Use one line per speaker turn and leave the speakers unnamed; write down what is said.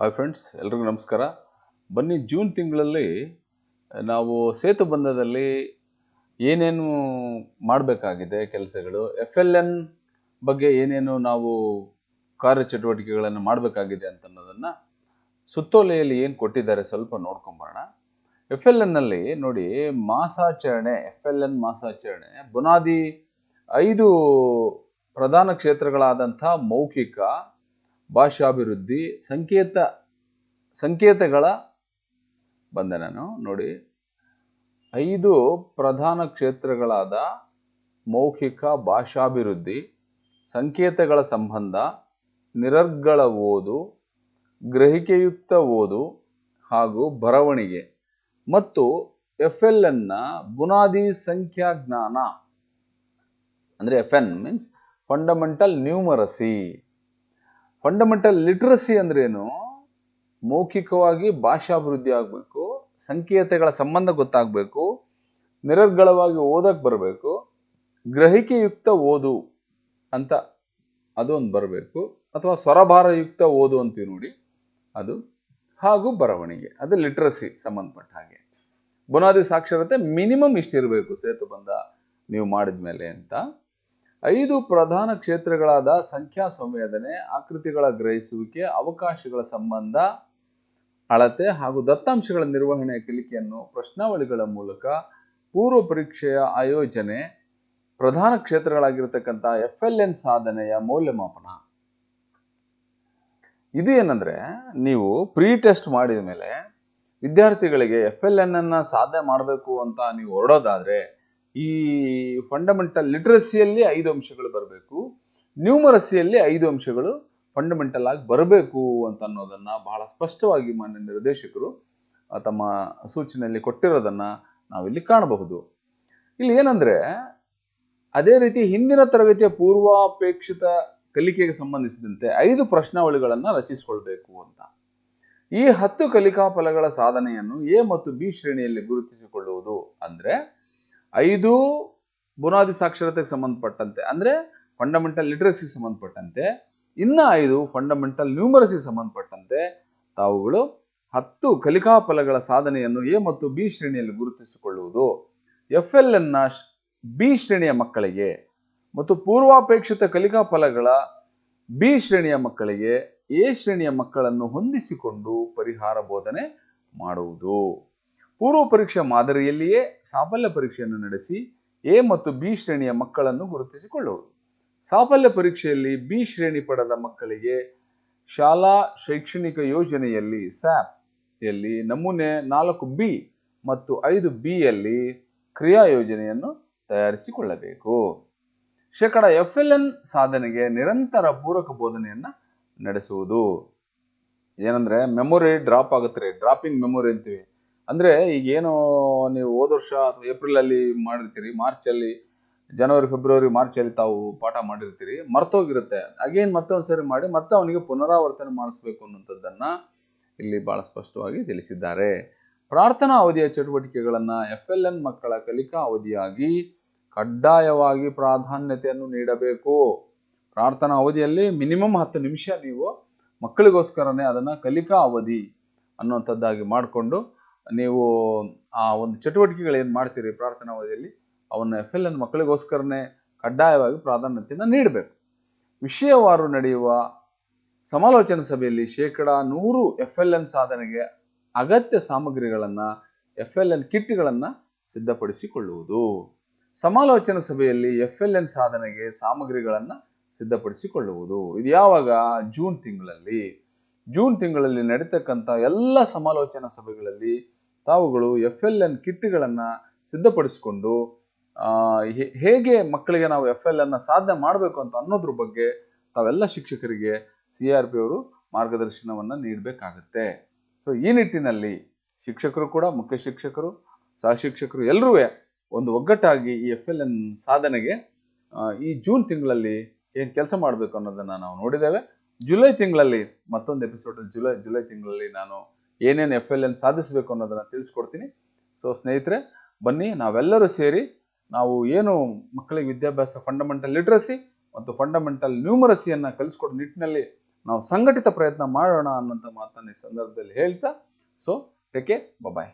Hi friends ಎಲ್ರಿಗೂ ನಮಸ್ಕಾರ. ಬನ್ನಿ ಜೂನ್ ತಿಂಗಳಲ್ಲಿ ನಾವು ಸೇತುಬಂಧದಲ್ಲಿ ಏನೇನು ಮಾಡಬೇಕಾಗಿದೆ ಕೆಲಸಗಳು ಎಫ್ ಎಲ್ ಎನ್ ಬಗ್ಗೆ ಏನೇನು ನಾವು ಕಾರ್ಯಚಟುವಟಿಕೆಗಳನ್ನು ಮಾಡಬೇಕಾಗಿದೆ ಅಂತ ಅನ್ನೋದನ್ನು ಸುತ್ತೋಲೆಯಲ್ಲಿ ಏನು ಕೊಟ್ಟಿದ್ದಾರೆ ಸ್ವಲ್ಪ ನೋಡ್ಕೊಂಬರೋಣ. ಎಫ್ ಎಲ್ ಎನ್ನಲ್ಲಿ ನೋಡಿ ಮಾಸಾಚರಣೆ ಎಫ್ ಎಲ್ ಎನ್ ಮಾಸಾಚರಣೆ, ಬುನಾದಿ ಐದು ಪ್ರಧಾನ ಕ್ಷೇತ್ರಗಳಾದಂಥ ಮೌಖಿಕ ಭಾಷಾಭಿವೃದ್ಧಿ, ಸಂಕೇತ, ಸಂಕೇತಗಳ ಬಂದೆ ನಾನು ನೋಡಿ. ಐದು ಪ್ರಧಾನ ಕ್ಷೇತ್ರಗಳಾದ ಮೌಖಿಕ ಭಾಷಾಭಿವೃದ್ಧಿ, ಸಂಕೇತಗಳ ಸಂಬಂಧ, ನಿರರ್ಗಳ ಓದು, ಗ್ರಹಿಕೆಯುಕ್ತ ಓದು ಹಾಗೂ ಬರವಣಿಗೆ ಮತ್ತು ಎಫ್ ಎಲ್ ಎನ್ನ ಬುನಾದಿ ಸಂಖ್ಯಾಜ್ಞಾನ ಅಂದರೆ F N means fundamental numeracy. Fundamental literacy ಅಂದ್ರೇನು ಮೌಖಿಕವಾಗಿ ಭಾಷಾಭಿವೃದ್ಧಿ ಆಗಬೇಕು, ಸಂಕೇತಗಳ ಸಂಬಂಧ ಗೊತ್ತಾಗಬೇಕು, ನಿರರ್ಗಳವಾಗಿ ಓದಕ್ಕೆ ಬರಬೇಕು, ಗ್ರಹಿಕೆಯುಕ್ತ ಓದು ಅಂತ ಅದು ಒಂದು ಬರಬೇಕು, ಅಥವಾ ಸ್ವರಭಾರಯುಕ್ತ ಓದು ಅಂತೀವಿ ನೋಡಿ, ಅದು. ಹಾಗೂ ಬರವಣಿಗೆ, ಅದು ಲಿಟ್ರಸಿ ಸಂಬಂಧಪಟ್ಟ ಹಾಗೆ. ಬುನಾದಿ ಸಾಕ್ಷರತೆ ಮಿನಿಮಮ್ ಇಷ್ಟಿರಬೇಕು, ಸೇತು ಬಂದ ನೀವು ಮಾಡಿದ ಮೇಲೆ ಅಂತ. ಐದು ಪ್ರಧಾನ ಕ್ಷೇತ್ರಗಳಾದ ಸಂಖ್ಯಾ ಸಂವೇದನೆ ಆಕೃತಿಗಳ ಗ್ರಹಿಸುವಿಕೆ, ಅವಕಾಶಗಳ ಸಂಬಂಧ, ಅಳತೆ ಹಾಗೂ ದತ್ತಾಂಶಗಳ ನಿರ್ವಹಣೆಯ ಕಲಿಕೆಯನ್ನು ಪ್ರಶ್ನಾವಳಿಗಳ ಮೂಲಕ ಪೂರ್ವ ಪರೀಕ್ಷೆಯ ಆಯೋಜನೆ, ಪ್ರಧಾನ ಕ್ಷೇತ್ರಗಳಾಗಿರ್ತಕ್ಕಂಥ ಎಫ್ ಎಲ್ ಎನ್ ಸಾಧನೆಯ ಮೌಲ್ಯಮಾಪನ. ಇದು ಏನಂದ್ರೆ, ನೀವು ಪ್ರೀ ಟೆಸ್ಟ್ ಮಾಡಿದ ಮೇಲೆ ವಿದ್ಯಾರ್ಥಿಗಳಿಗೆ ಎಫ್ ಎಲ್ ಎನ್ ಅನ್ನ ಸಾಧನೆ ಮಾಡಬೇಕು ಅಂತ ನೀವು ಹೊರಡೋದಾದ್ರೆ ಈ ಫಂಡಮೆಂಟಲ್ ಲಿಟ್ರಸಿಯಲ್ಲಿ ಐದು ಅಂಶಗಳು ಬರಬೇಕು. ನ್ಯೂಮರಸಿಯಲ್ಲಿ ಐದು ಅಂಶಗಳು ಫಂಡಮೆಂಟಲ್ ಆಗಿ ಬರಬೇಕು ಅಂತ ಅನ್ನೋದನ್ನ ಬಹಳ ಸ್ಪಷ್ಟವಾಗಿ ಮಾನ್ಯ ನಿರ್ದೇಶಕರು ತಮ್ಮ ಸೂಚನೆಯಲ್ಲಿ ಕೊಟ್ಟಿರೋದನ್ನ ನಾವಿಲ್ಲಿ ಕಾಣಬಹುದು. ಇಲ್ಲಿ ಏನಂದ್ರೆ, ಅದೇ ರೀತಿ ಹಿಂದಿನ ತರಗತಿಯ ಪೂರ್ವಾಪೇಕ್ಷಿತ ಕಲಿಕೆಗೆ ಸಂಬಂಧಿಸಿದಂತೆ ಐದು ಪ್ರಶ್ನಾವಳಿಗಳನ್ನು ರಚಿಸಿಕೊಳ್ಬೇಕು ಅಂತ. ಈ ಹತ್ತು ಕಲಿಕಾ ಫಲಗಳ ಸಾಧನೆಯನ್ನು ಎ ಮತ್ತು ಬಿ ಶ್ರೇಣಿಯಲ್ಲಿ ಗುರುತಿಸಿಕೊಳ್ಳುವುದು ಅಂದ್ರೆ ಐದು ಬುನಾದಿ ಸಾಕ್ಷರತೆಗೆ ಸಂಬಂಧಪಟ್ಟಂತೆ, ಅಂದರೆ ಫಂಡಮೆಂಟಲ್ ಲಿಟ್ರಸಿಗೆ ಸಂಬಂಧಪಟ್ಟಂತೆ, ಇನ್ನ ಐದು ಫಂಡಮೆಂಟಲ್ ನ್ಯೂಮರಸಿಗೆ ಸಂಬಂಧಪಟ್ಟಂತೆ, ತಾವುಗಳು ಹತ್ತು ಕಲಿಕಾ ಫಲಗಳ ಸಾಧನೆಯನ್ನು ಎ ಮತ್ತು ಬಿ ಶ್ರೇಣಿಯಲ್ಲಿ ಗುರುತಿಸಿಕೊಳ್ಳುವುದು. ಎಫ್ ಎಲ್ ಎನ್ನ ಬಿ ಶ್ರೇಣಿಯ ಮಕ್ಕಳಿಗೆ ಮತ್ತು ಪೂರ್ವಾಪೇಕ್ಷಿತ ಕಲಿಕಾ ಫಲಗಳ ಬಿ ಶ್ರೇಣಿಯ ಮಕ್ಕಳಿಗೆ ಎ ಶ್ರೇಣಿಯ ಮಕ್ಕಳನ್ನು ಹೊಂದಿಸಿಕೊಂಡು ಪರಿಹಾರ ಬೋಧನೆ ಮಾಡುವುದು. ಪೂರ್ವ ಪರೀಕ್ಷಾ ಮಾದರಿಯಲ್ಲಿಯೇ ಸಾಫಲ್ಯ ಪರೀಕ್ಷೆಯನ್ನು ನಡೆಸಿ ಎ ಮತ್ತು ಬಿ ಶ್ರೇಣಿಯ ಮಕ್ಕಳನ್ನು ಗುರುತಿಸಿಕೊಳ್ಳುವುದು. ಸಾಫಲ್ಯ ಪರೀಕ್ಷೆಯಲ್ಲಿ ಬಿ ಶ್ರೇಣಿ ಪಡೆದ ಮಕ್ಕಳಿಗೆ ಶಾಲಾ ಶೈಕ್ಷಣಿಕ ಯೋಜನೆಯಲ್ಲಿ ಸ್ಯಾಪ್ ಯಲ್ಲಿ ನಮೂನೆ ನಾಲ್ಕು ಬಿ ಮತ್ತು ಐದು ಬಿ ಯಲ್ಲಿ ಕ್ರಿಯಾ ಯೋಜನೆಯನ್ನು ತಯಾರಿಸಿಕೊಳ್ಳಬೇಕು. ಶೇಕಡ ಎಫ್ ಎಲ್ ಎನ್ ಸಾಧನೆಗೆ ನಿರಂತರ ಪೂರಕ ಬೋಧನೆಯನ್ನು ನಡೆಸುವುದು. ಏನಂದ್ರೆ ಮೆಮೊರಿ ಡ್ರಾಪ್ ಆಗುತ್ತೆ ಡ್ರಾಪಿಂಗ್ ಮೆಮೊರಿ ಅಂತೀವಿ. ಅಂದ್ರೆ ಈಗ ಏನು ನೀವು ಹೋದ ವರ್ಷ ಅಥವಾ ಏಪ್ರಿಲಲ್ಲಿ ಮಾಡಿರ್ತೀರಿ ಮಾರ್ಚಲ್ಲಿ ಜನವರಿ ಫೆಬ್ರವರಿ ಮಾರ್ಚಲ್ಲಿ ತಾವು ಪಾಠ ಮಾಡಿರ್ತೀರಿ, ಮರ್ತೋಗಿರುತ್ತೆ. ಅಗೇನ್ ಮತ್ತೊಂದ್ಸರಿ ಮಾಡಿ ಮತ್ತೆ ಅವನಿಗೆ ಪುನರಾವರ್ತನೆ ಮಾಡಿಸ್ಬೇಕು ಅನ್ನೋಂಥದ್ದನ್ನು ಇಲ್ಲಿ ಭಾಳ ಸ್ಪಷ್ಟವಾಗಿ ತಿಳಿಸಿದ್ದಾರೆ. ಪ್ರಾರ್ಥನಾ ಅವಧಿಯ ಚಟುವಟಿಕೆಗಳನ್ನು ಎಫ್ ಎಲ್ ಎನ್ ಮಕ್ಕಳ ಕಲಿಕಾ ಅವಧಿಯಾಗಿ ಕಡ್ಡಾಯವಾಗಿ ಪ್ರಾಧಾನ್ಯತೆಯನ್ನು ನೀಡಬೇಕು. ಪ್ರಾರ್ಥನಾ ಅವಧಿಯಲ್ಲಿ ಮಿನಿಮಮ್ ಹತ್ತು ನಿಮಿಷ ನೀವು ಮಕ್ಕಳಿಗೋಸ್ಕರನೇ ಅದನ್ನು ಕಲಿಕಾ ಅವಧಿ ಅನ್ನುವಂಥದ್ದಾಗಿ ಮಾಡಿಕೊಂಡು ನೀವು ಆ ಒಂದು ಚಟುವಟಿಕೆಗಳೇನು ಮಾಡ್ತೀರಿ ಪ್ರಾರ್ಥನಾ ಅವಧಿಯಲ್ಲಿ? ಅವನ್ನ ಎಫ್ ಎಲ್ ಎನ್ ಮಕ್ಕಳಿಗೋಸ್ಕರನೇ ಕಡ್ಡಾಯವಾಗಿ ಪ್ರಾಧಾನ್ಯತೆಯನ್ನು ನೀಡಬೇಕು. ವಿಷಯವಾರು ನಡೆಯುವ ಸಮಾಲೋಚನಾ ಸಭೆಯಲ್ಲಿ ಶೇಕಡ ನೂರು ಎಫ್ ಎಲ್ ಎನ್ ಸಾಧನೆಗೆ ಅಗತ್ಯ ಸಾಮಗ್ರಿಗಳನ್ನು ಎಫ್ ಎಲ್ ಎನ್ ಕಿಟ್ಗಳನ್ನು ಸಿದ್ಧಪಡಿಸಿಕೊಳ್ಳುವುದು. ಸಮಾಲೋಚನಾ ಸಭೆಯಲ್ಲಿ ಎಫ್ ಎಲ್ ಎನ್ ಸಾಧನೆಗೆ ಸಾಮಗ್ರಿಗಳನ್ನು ಸಿದ್ಧಪಡಿಸಿಕೊಳ್ಳುವುದು. ಇದು ಯಾವಾಗ? ಜೂನ್ ತಿಂಗಳಲ್ಲಿ. ಜೂನ್ ತಿಂಗಳಲ್ಲಿ ನಡೀತಕ್ಕಂಥ ಎಲ್ಲ ಸಮಾಲೋಚನಾ ಸಭೆಗಳಲ್ಲಿ ತಾವುಗಳು ಎಫ್ ಎಲ್ ಎನ್ ಕಿಟ್ಗಳನ್ನು ಸಿದ್ಧಪಡಿಸಿಕೊಂಡು ಹೇಗೆ ಮಕ್ಕಳಿಗೆ ನಾವು ಎಫ್ ಎಲ್ ಎನ್ನ ಸಾಧನೆ ಮಾಡಬೇಕು ಅಂತ ಅನ್ನೋದ್ರ ಬಗ್ಗೆ ತಾವೆಲ್ಲ ಶಿಕ್ಷಕರಿಗೆ ಸಿ ಆರ್ ಪಿ ಅವರು ಮಾರ್ಗದರ್ಶನವನ್ನು ನೀಡಬೇಕಾಗತ್ತೆ. ಸೊ ಈ ನಿಟ್ಟಿನಲ್ಲಿ ಶಿಕ್ಷಕರು ಕೂಡ, ಮುಖ್ಯ ಶಿಕ್ಷಕರು, ಸಹ ಶಿಕ್ಷಕರು ಎಲ್ಲರೂ ಒಂದು ಒಗ್ಗಟ್ಟಾಗಿ ಈ ಎಫ್ ಎಲ್ ಎನ್ ಸಾಧನೆಗೆ ಈ ಜೂನ್ ತಿಂಗಳಲ್ಲಿ ಏನು ಕೆಲಸ ಮಾಡಬೇಕು ಅನ್ನೋದನ್ನು ನಾವು ನೋಡಿದ್ದೇವೆ. ಜುಲೈ ತಿಂಗಳಲ್ಲಿ ಮತ್ತೊಂದು ಎಪಿಸೋಡಲ್ಲಿ ಜುಲೈ ಜುಲೈ ತಿಂಗಳಲ್ಲಿ ನಾನು ಏನೇನು ಎಫ್ ಎಲ್ ಎನ್ ಸಾಧಿಸಬೇಕು ಅನ್ನೋದನ್ನು ತಿಳಿಸ್ಕೊಡ್ತೀನಿ. ಸೊ ಸ್ನೇಹಿತರೆ, ಬನ್ನಿ, ನಾವೆಲ್ಲರೂ ಸೇರಿ ನಾವು ಏನು ಮಕ್ಕಳಿಗೆ ವಿದ್ಯಾಭ್ಯಾಸ ಫಂಡಮೆಂಟಲ್ ಲಿಟ್ರಸಿ ಮತ್ತು ಫಂಡಮೆಂಟಲ್ ನ್ಯೂಮರಸಿಯನ್ನು ಕಲಿಸ್ಕೊಡೋ ನಿಟ್ಟಿನಲ್ಲಿ ನಾವು ಸಂಘಟಿತ ಪ್ರಯತ್ನ ಮಾಡೋಣ ಅನ್ನೋಂಥ ಮಾತನ್ನ ಈ ಸಂದರ್ಭದಲ್ಲಿ ಹೇಳ್ತಾ ಸೊ ಟೇಕ್ ಬಾಯ್